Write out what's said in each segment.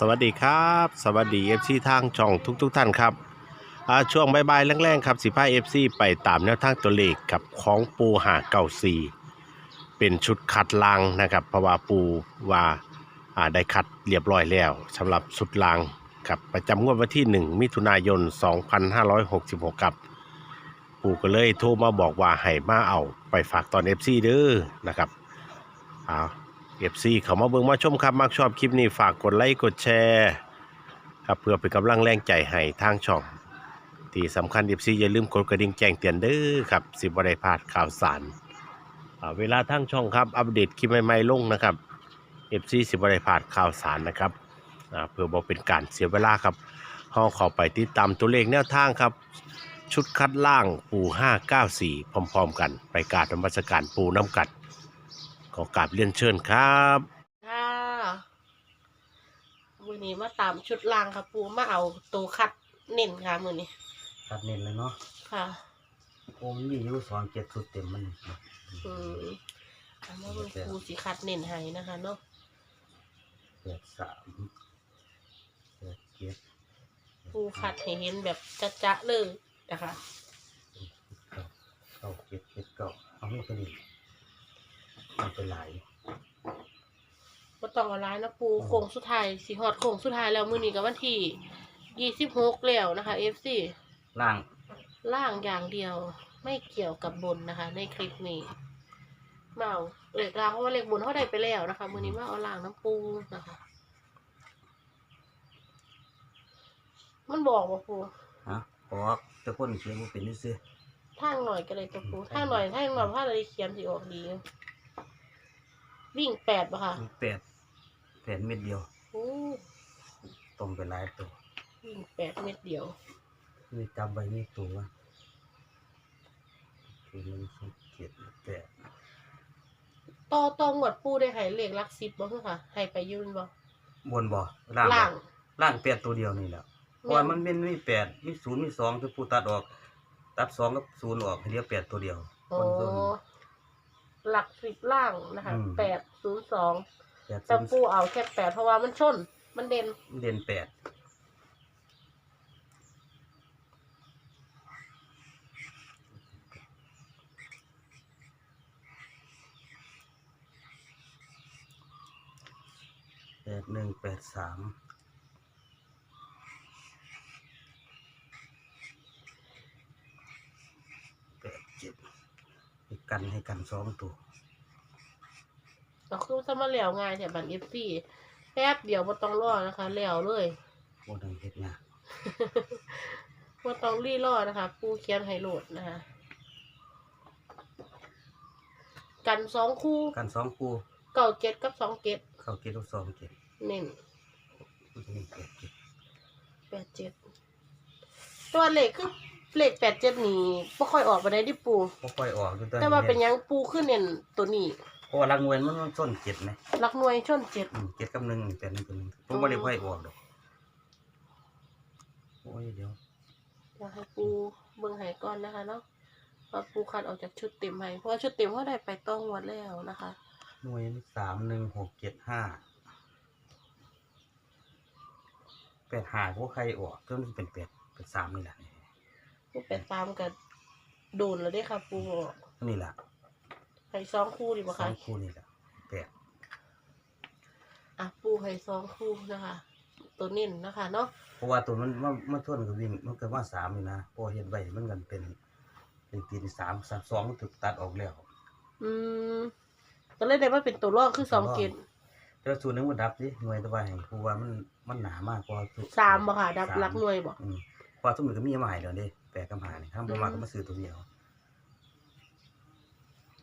สวัสดีครับ สวัสดีเอฟซีทางช่องทุกๆทท่านครับช่วงบ่ายๆแรงๆครับสิพาเอฟซีไปตามแนวทางตัวเลขกับของปูหาเก่าซีเป็นชุดคัดลางนะครับเพราะว่าปูว่าได้คัดเรียบร้อยแล้วสำหรับสุดลางกับประจำงวดวันที่ 1 มิถุนายน 2566ครับปูก็เลยโทรมาบอกว่าให้มาเอาไปฝากตอน FC เด้อนะครับอ้าว เอฟซีเขามาเบิ่งมาชมครับมักชอบคลิปนี้ฝากกดไลค์กดแชร์ครับเพื่อเป็นกำลังแรงใจให้ทางช่อง ที่สำคัญเอฟซีอย่าลืมกดกระดิ่งแจ้งเตือนเด้อครับสิบ่ได้พลาดข่าวสารเวลาทางช่องครับอัปเดตคลิปใหม่ๆลงนะครับเอฟซีสิบ่ได้พลาดข่าวสารนะครับเพื่อบ่เป็นการเสียเวลาครับเฮาเข้าไปติดตามตัวเลขแนวทางครับ ชุดคัดล่างปู594 พร้อม ๆ กัน ไปกาบนมัสการปูน้ำกัด ขอกราบเรียนเชิญครับค่ะมือนี้มาตามชุดรางค่ะปูมาเอาตัวคัดเน้นค่ะมือนี้ตัดเน้นเลยเนาะค่ะโอ้มนมีอยู่สองเจ็ดสุดเต็มมันอืมอันนี้มันปูสีคัดเน้นให้นะคะเนาะแปดสามแปดเจ็ดปูคัดให้เห็นแบบจะๆเลยนะคะ เก้าเก้าเจ็ดเจ็ดเก้าเอาไม่เป็น มันเป็นหลายก็ต้องเอาร้ายนะปูโค้งสุดท้ายสีหอดโค้งสุดท้ายแล้วมือนี้กับวันที่ยี่สิบหกแล้วนะคะ FC ล่าง ล่างอย่างเดียวไม่เกี่ยวกับบนนะคะ ในคลิปนี้มาเอาเหล็กล่างเพราะว่าเหล็กบนเขาได้ไปแล้วนะคะ มือนี้มาเอาล่างน้ำปูนะคะ มันบอกว่าปูฮะบอกแต่คนเขียนมันเป็นนี่ซื้อทางหน่อยก็เลยตัวปูทางหน่อยทางหน่อยถ้าเลยเขียนสิออกดี วิ่งแปดปะค่ะมีแปดแปดเม็ดเดียวโอ้ตรงไปหลายตัววิ่งแปดเม็ดเดียวมีจำใบมีตัวคือมันสองเจ็ดแปดต่อตองหมดปูได้ใหายเลขหลักสิบบ่คือค่ะให้ไปยืนบ่บนบ่ล่างบ่ล่างล่างแปดตัวเดียวนี่แหละเพราะว่ามันเป็นมีแปดมีศูนย์มีสองคือผู้ตัดออก ตัดสองกับศูนย์ออกให้เหลือแปดตัวเดียวโอ้คนส่วน หลักสิบล่างนะคะอืม แปดศูนย์สองแปดแต่ศูนย์ปูเอาแค่แปดเพราะว่ามันชน มันเด่นเด่นแปดแปดหนึ่งแปดสามแปดเจ็ดให้ กันให้กันสองตัว ก็คือจะมาเหลวง่ายแต่บันเอฟซีแป๊บเดียวบ่ต้องรอนะคะเหลวเลยโอ้ดังเฮ็ดงานบ่ต้องรีรอนะคะ ปูเขียนให้โหลดนะคะ กันสองคู่กันสองคู่เก่าเจ็ดกับสองเจ็ดเข้าเกตสองเกตเน้นนี่แปดเจ็ดแปดเจ็ดตัวเลขคือ เลขแปดเจ็ดนี่บ่ค่อยออกไปได้ดิปู บ่ค่อยออกอยู่แต่ว่าเป็นหยังปูขึ้นเน้นตัวนี้เพราะว่ารักมวยมันมันส้นเจ็ดไหมหลักหน่วยชนเจ็ด อืมเจ็ดกับหนึ่งแปดหนึ่งตัวหนึงผมบ่ได้ค่อยออกดอกโอ้ยเดี๋ยวอยากให้ปูเบิ่งให้ก่อนนะคะเนาะว่าปูคัดออกจากชุดเต็มให้เพราะว่าชุดเต็มเขาได้ไปต้องวัดแล้วนะคะ หน่วยมันสามหนึ่งหกเจ็ดห้าแปดห้าพวกใครออกก็มันเป็นแปดเป็นสามนี่แหละผู้ เป็ดตามกับโดนแล้วได้ค่ะปูบอกนี่แหละให้สองคู่ดีป่ะสอคะงคู่นี่แหละแปดอะปูให้สองคู่นะคะ ตัวนิ่นนะคะเนาะเพราะว่าตัวมันมันมันทวนกับวิ่งมันก็ว่าสามนี่นะเพอเห็นไว้มันกันเป็น เป็นตีที่สามสามสองมันถูกตัดออกแล้ว อืมก็เลยได้ว่าเป็นตัวรองคือสองเกตแต่ว่าสูตรหนึงมันดับดิหน่วยตะวันเพราะว่ามันมันหนามากกว่าสูตรสามบ่ค่ะ ดับสามหลักหน่วยบ่อืมเพราะสมมติก็มีมาให้แล้วเด้แปลกำหานี่ถ้าบ่มาก็มาซื้อตัวเดียว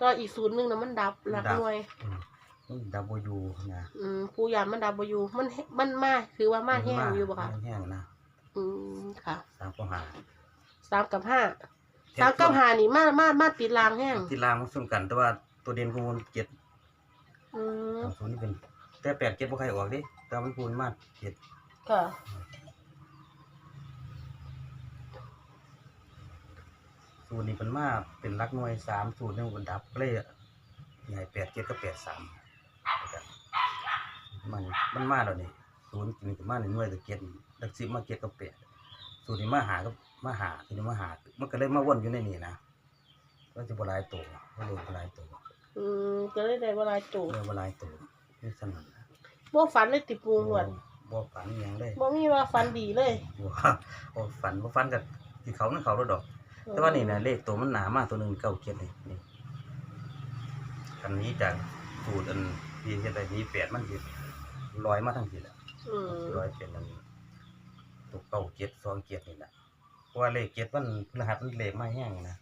ก็อีกศูนย์หนึ่งนะมันดับหลักหน่วย อืมมันดับยูนะอืมปูยานมันดับอยู่มันแฮมันมาคือว่ามาแห้งอยู่บ่ค่ะแห้งนะอืมค่ะสามก็หาสามกับห้าสามกับห้านี่มามามาติดรางแห้งที่ล่างมันส่วนกัน แต่ว่าตัวเด่นของมันเจ็ดอืมสามศูนย์นี่เป็นแต่แปดเจ็ดบ่ใครออกเดิแต่มันคูณมากเจ็ดค่ะ สูตรนี้เป็นมาเป็นหลักหน่วยสามสูตรนี่มันดับเลยอะใหญ่แปดเจ็ดก็แปดสามมันมันมาแล้วนี่ศูนย์นี่ก็มาในหน่วยตะเกียบลักสิบมาเกียบกับแปดสูตรนี้มาหาก็มาหาทีนี้มาหามันก็เลยมาวนอยู่ในนี่นะก็จะบหลายตัวก็เลยบหลายตัวอืมก็เลยได้เวลาจูเลยบหลายตัวนี่สนั่นนะบ่ฝันเลยติปูหวดบ่ฝันอิหยังเลยบ่มีว่าฝันดีเลยบ่บ่ฝันบ่ฝันกับที่เขานั่นเขาแล้วดอก แต่ว่านี่นะเลขตัวมันหนามากตัวหนึ่งเก้าเกียรนี่นี่คันนี้จากสูตรอันที่เฮ็ดได้นี้แปดมันสิลอยมาทั้งทีแหละอืมลอยเป็นอันตัวเก้าเกียรสองเกียรนี่แหละเพราะว่าเลขเกียรมันพฤหัสมันเลขมาแห้งนะ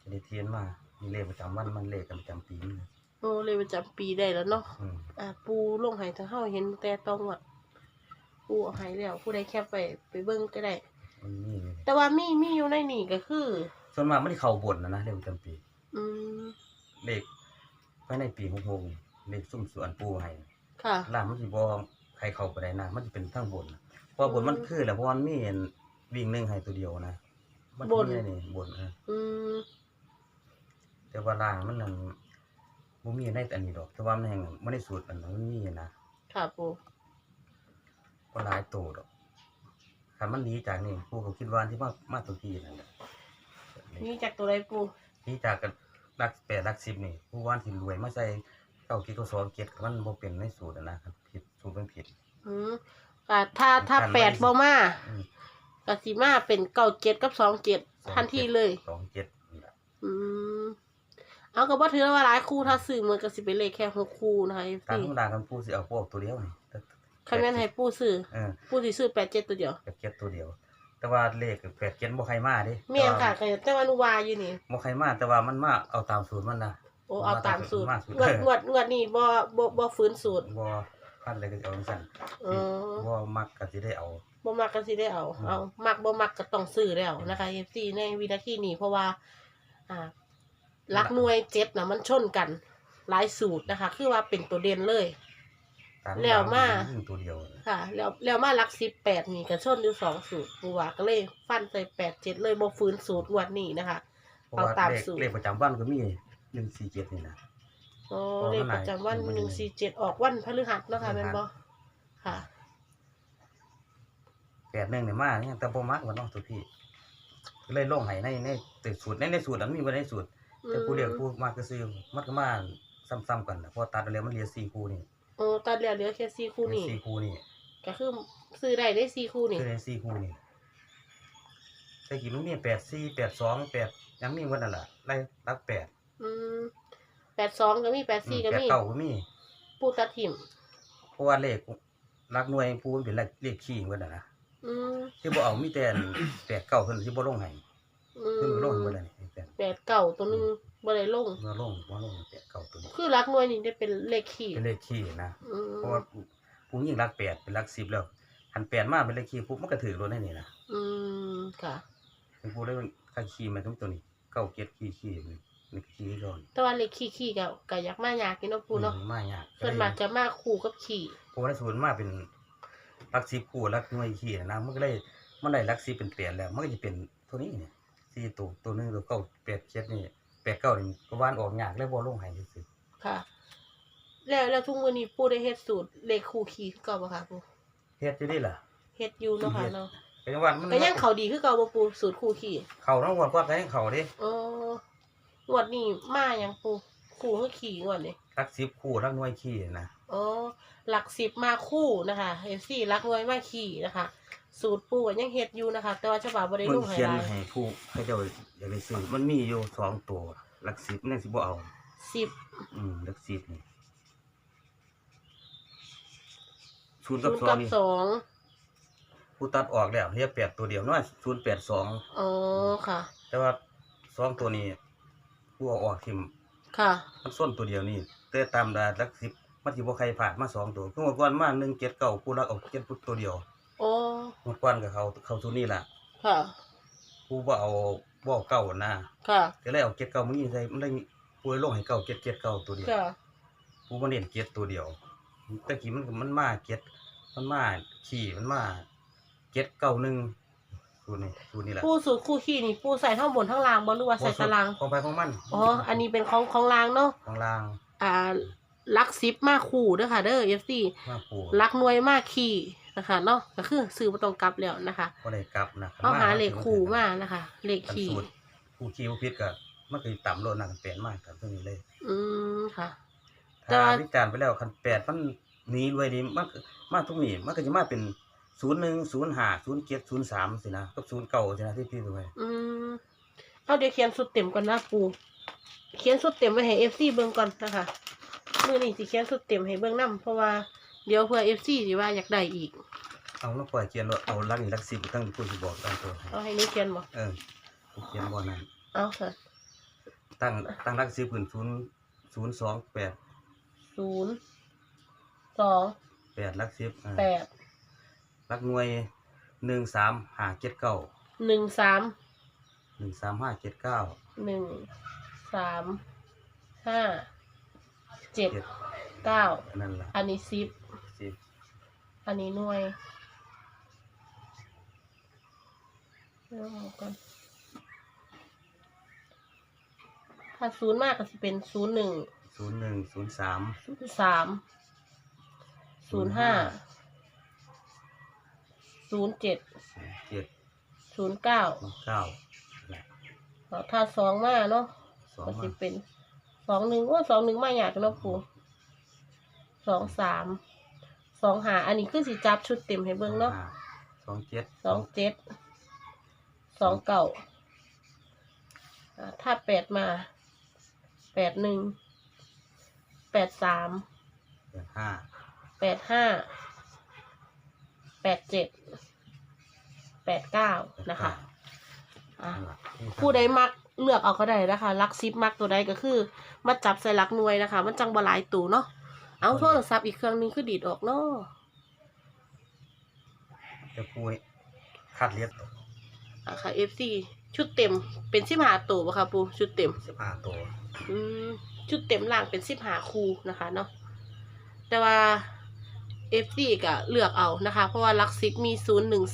ชนิดเทียนมามีเลขประจำวันมันเลขประจำปีนี่โอ้เลยประจำปีได้แล้วเนาะอืม อ่าปูลงใหายทางเฮาเห็นแต่ตองหวดปูเอาใหายแล้วผู้ใดแคปไปไปเบิ่งก็ได้ มันนี่ แต่ว่ามีมีอยู่ในนี่ก็คือ ส่วนมากมันที่เข้าบนนะนะเลขประจำปีอืมเลขภายในปีหกหกเลขซุ่มสวนปูให้ค่ะ ล่างมันสิบ่ใครเข้าไปได้นะมันจะเป็นทั้งบนนะเพราะว่าบนมันคือแหละเพราะว่ามันมีอันวิ่งหนึ่งให้ตัวเดียวนะมับน มีอันี่บนเอออืมแต่ว่าล่างมันนั่นบ่มีในอันนี้ดอก แต่ว่ามันแห่งมันได้สูตรอันนั้นมันมีนะค่ะปูก็หลายตัวดอก คันมันหนีจากนี่ผู้เขาคิดว่าที่มามาตัวที่นั่นแหละนี่จากตัวใดปูหนีจากกันหลักแปดหลักสิบนี่ผู้ว่าที่รวยมาใส่เก้ากิโลสองเกียรมันบ่เป็นในสูตรอะนะครับผิดสูตรมันผิด อืมอ่าถ้าถ้ากันไว้แปดบ่มาอืมก็สิมาเป็นเก้าเจ็ดกับสองเจ็ดทันทีเลย สองเจ็ดนี่ล่ะอืมเอาก็บ่ถือว่าหลายคู่ถ้าซื้อมันก็สิเป็นเลขแค่หกคู่นะคะตามพี่ธรรมดากันผู้สิเอาพวกตัวเดียวนี่ คันแม่นให้ปูซื้อเออปูสิซื้อแปดเจ็ดตัวเดียวแปดเจ็ดตัวเดียว แต่ว่าเลขแปดเจ็ดบ่ใครมาเดิเมียนค่ะก็แต่ว่าหนูวาอยู่นี่ บ่ใครมาแต่ว่ามันมาเอาตามสูตรมันนะโอ้เอาตามสูตรมาสูตรงวดงวดงวดนี้บ่บ่บ่ฟื้นสูตรบ่พันอะไรก็จะเอาจังซั่นเออบ่มักก็สิได้เอาบ่มักก็สิได้เอาอืมเอา มักบ่มักก็ต้องซื้อแล้วนะคะ FC ในวินาทีนี้เพราะว่า อ่าหลักหน่วยเจ็ดน่ะมันชนกันหลายสูตรนะคะ คือว่าเป็นตัวเด่นเลยตามแล้วมา วิ่งตัวเดียวนะค่ะ แล้วแล้วมาหลัก18นี่ก็ชนอยู่สองสูตรปูว่าก็เลยฟันใส่8 7เลยบ่ฟื้นสูตรงวดนี้นะคะ เพราะว่าเอาตามเลขสูตร เลขประจำวันก็มี147นี่นะอ๋อเพราะเลขมันหปลายระจำวันมันหนึ่งสี่เจ็ดออกวันพฤหัสเนาะค่ะพฤแม่นหัสบ่ค่ะ แปดหนึ่งเนี่ยมาเนี่ยแต่บ่มักว่าเนาะตัวพี่ก็เลยลงให้ในในแต่สูตรในในสูตรนั้นมีบ่ได้สูตร แต่ผู้เรียกผู้มากก็ซื้อมันก็มาซ้ำๆกันน่ะเพราะตัดไปแล้วมันเหลือ4คู่นี่ โอ้ตัดเหลือเหลือแค่สี่คู่นี่เหลือ4คู่นี่ก็คือซื้อได้ได้สี่คู่นี่คือในสี่คู่นี่แต่กี่มันมีแปดสี่แปดสองแปดยังมีวันนั่นแหละไล่รักแปดอืมแปดสองก็มีแปดสี่ก็แปดมีเก้าก็มีปูตัดถิ่มเพราะว่าเลขรักหน่วยปูมันเป็นเลขเลขขี้วันน่ะนะอืมที่บ่เอามีแต่อันแปดเก้าเพิ่นที่บ่ลงให้อืเพิ่นบ่ลงให้มเบิดเลยแปดแปดเก่าตัวหนึง บ่ได้ลงบ่ลงบ่ลงแปดเก้าตัวนี้คือรักหน่วยนี่ได้เป็นเลขขีดเป็นเลขขี้นะอืมเพราะว่าปูยิ่งรักแปดเป็นรักสิบแล้วหันแปดมาเป็นเลขขี้ปุ๊บมันก็ถือรถได้นี่นะอืมค่ะถึงปูได้ค่าขี้มาทุกตัวนี้เก้าเกียรขี้ขี้นี่นี่ขี้ก่อนแต่ว่าเลขขี้ขี้ก็ก็อยากมายากกินเนาะปูเนาะอืมมายากส่วนมากจะมาคู่กับขี่ เพราะว่าศูนย์มาเป็นรักสิบคู่รักหน่วยขี้นะมันก็เลยมันได้รักสิบเป็นแปดแล้ว มันก็จะเป็นตัวนี้เนี่ยสี่ตัวตัวหนึงตัวเก้าแปดเจ็ดนี่แปดเก้านี่ก็ว่านออกยากแล้วบ่ลงใหายซื่อค่ะ แล้วแล้วทุกมื้อนี้ปูได้เฮ็ดสูตรเลขคู่ขี่คือเก่าบ่คะปูเฮ็ดอยู่ดิล่ะเฮ็ดอยู่เนาะค่ะเนาะก็ยังว่ามันก็ยังเขาดีคือเก่าบ่ปูสูตรคู่ขี่เขาต้องวัดวัดให้เขาดิอ๋องวดนี้มายังปูคู่คือขี่งวดนี้รักสิบคู่รักหน่วยขี้นะอ๋อหลักสิบมาคู่นะคะเอฟซีรักรวยมาขี่นะคะ สูตรปูก็ยังเฮ็ดอยู่นะคะ แต่ว่าฉบับบ่ได้มันลงไฮเขียนไลท์ให้ผู้ให้เจ้าอยากได้ซื้อมันมีอยู่สองตัวรักสิบนี่นสิบ่เอา สิบอืมรักสิบนี่ศูนย์ศูกับนย์สองกับนี่สองผู้ตัดออกแล้วเรียกแปดตัวเดียวน้อยศูนย์แปดสองอ๋อค่ะ แต่ว่าสองตัวนี้ผู้เอาออกทิมค่ะ มันส้นตัวเดียวนี่แต่ตามดาลักสิบมันสิบ่ใครผ่านมาสองตัวคือเมื่อก่อนมาหนึ่งเจ็ดเก้าผู้รักเอาเจ็ดพุตัวเดียว อ๋อเมื่อก่อนกับเขาเขาตัวนี้ล่ะค่ะผู้บ่เอาบ่เอาเก้านะค่ะ ก็เลยเอาเจ็ดเก้ามันนี่ใส่มันได้ผู้เลยลงให้เก้าเจ็ดเจ็ดเก้าตัวเดียวค่ะผู้มันเน้นเจ็ดตัวเดียวแต่กี้มันก็มันมาเจ็ดมันมาขี่มันมาเจ็ดเก้าหนึ่งตัวนี้ตัวนี้แหละปูสูตรคู่ขี่นี่ปูใส่ทั้งบนทั้งล่างบ่หรือว่าใส่ตาราง ของไปของมันอ๋อ อันนี้เป็นของของล่างเนาะ ของล่างอ่าลักซิปมากคู่เด้อค่ะเด้อเอฟซีมาปูลักหน่วยมากขี่ นะคะเนาะก็คือซื้อมาตรงกลับแล้วนะคะก็ได้กลับนะเอาหาเลขคู่มานะคะเลขคันขี่สูตรคู่ขี้บ่ผิดก็มันก็สิต่ำโลดนะกันแปดมากกับตัวนี้เลย อืมค่ะแต่ถ้าว่าวิจารณ์ไปแล้วคันแปดมันหนีด้วยนี่มันก็มาทุกนี้มันก็จะมาเป็นศูนย์หนึ่งศูนย์ห้าศูนย์เจ็ดศูนย์สามสินะกับศูนย์เก่าสินะที่พี่ดูไว้อืมเอาเดี๋ยวเขียนสุดเต็มก่อนนะปูเขียนสุดเต็มไว้ให้เอฟซีเบิ่งก่อนนะคะมือนี้สิเขียนสุดเต็มให้เบิ่งนํเพราะว่า เดี๋ยวเพื่อเอฟซีสิว่าอยากได้อีก เอาแล้วปล่อยเขียนว่าเอาลักนี่ลักสิบตั้งผู้สิบอกตั้งตัวให้เอาให้นี้เขียนบ่เออผู้เขียนบ่นั่นเอาค่ะตั้งตั้งลักสิบพื้นศูนย์ศูนย์สองแปดศูนย์สองแปดลักสิบอ่าแปดลักหน่วยหนึ่งสามห้าเจ็ดเก้าหนึ่งสามหนึ่งสามห้าเจ็ดเก้าหนึ่งสามห้าเจ็ดเจ็ดเก้าอันนั้นล่ะอันนี้สิบ สิบอันนี้หน่วยเริ่มเอาก่อนถ้าศูนย์มากก็จะเป็นศูนย์หนึ่งศูนย์หนึ่งศูนย์สามศูนย์สามศูนย์ห้าศูนย์เจ็ดศูนย์เจ็ดศูนย์เก้าศูนย์เก้าแหละถ้าสองมาเนาะสองก็มาจะเป็นสองหนึ่งว่าสองหนึ่งมาอยากเนาะปูสองสาม สองหาอันนี้คือสิจับชุดเต็มให้เบิ่งเนาะสองเจ็ดสองเจ็ดสองเก่าอ่าถ้าแปดมาแปดหนึ่งแปดสามแปดห้าแปดห้าแปดเจ็ดแปดเก้านะคะอะนั่นล่ะผู้ใดมักเลือกเอาก็ได้นะคะลักซิปมักตัวใดก็คือมาจับใส่ลักหน่วยนะคะ มันจังบหลายตัวเนาะ เอาโทรศัพท์อีกเครื่องนึงคือดีดออกเนาะจะพูดคัดเลียดอะค่ะ FC ชุดเต็มเป็นสิบหาตัวปะคะปูชุดเต็ม สิบห้าตัวอืมชุดเต็มล่างเป็นสิบหาคูนะคะเนาะแต่ว่า FC ก็เลือกเอานะคะ เพราะว่าลักซิปมีศูนย์หนึ่ง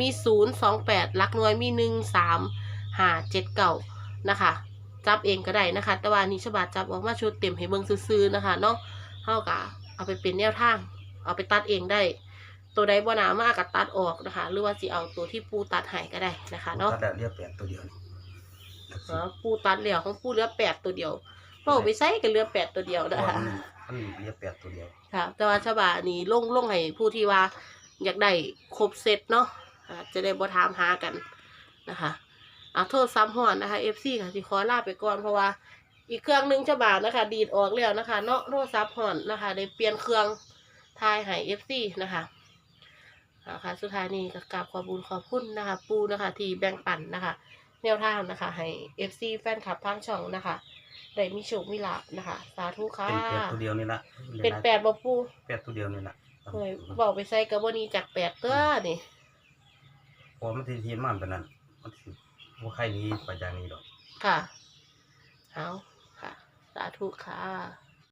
มีศูนย์สองแปดลักหน่วยมีหนึ่งสามหาเจ็ดเก่านะคะ จับเองก็ได้นะคะ แต่ว่านิชบาจับออกมาชุดเต็มให้เบิ่งซื้อๆนะคะเนาะ เท่ากับเอาไปเป็นแนวทาง เอาไปตัดเองได้ ตัวใดบ่หนามากก็ตัดออกนะคะ หรือว่าสิเอาตัวที่ปูตัดให้ก็ได้นะคะเนาะคัดแล้วเรียกแปดตัวเดียวนี่อ๋อปูตัดเหลี่ยวของปูเหลือแปดตัวเดียวเป้าไปใส่กันเหลือแปดตัวเดียวตัวนะคะ มันมันเรียกแปดตัวเดียวค่ะแต่ว่าฉบานี้ลงลงให้ผู้ที่ว่าอยากได้ครบเซตเนาะอ่าจะได้บ่ถามหากันนะคะเอาโทษซ้ำหอนนะคะ FC ค่ะสิขอลาไปก่อนเพราะว่า อีกเครื่องหนึงฉบานะคะ ดีดออกแล้วนะคะ เนาะโทษซับหอนนะคะได้เปลี่ยนเครื่องทายให้ FC นะคะเอาค่ะสุดท้ายนี้ก็กราบขอบคุญขอบคุณนะคะ ปูนะคะ ที่แบ่งปันนะคะ แนวทางนะคะ ให้ FC แฟนคลับทางช่องนะคะได้มีโชคมีลาภนะคะ สาธุค่ะ เป็นแปดตัวเดียวนี่ละเป็นแปดบ่ปูแปดตัวเดียวนี่ละเฮ้ยบอกไปใส่กระบอนีจากแปดเต้อนี่พอมันทีทีมันเป็นนั้นมันสิว่าใครหนี้ไปจากนี้ดอกค่ะเอาค่ะ สาธุค่ะ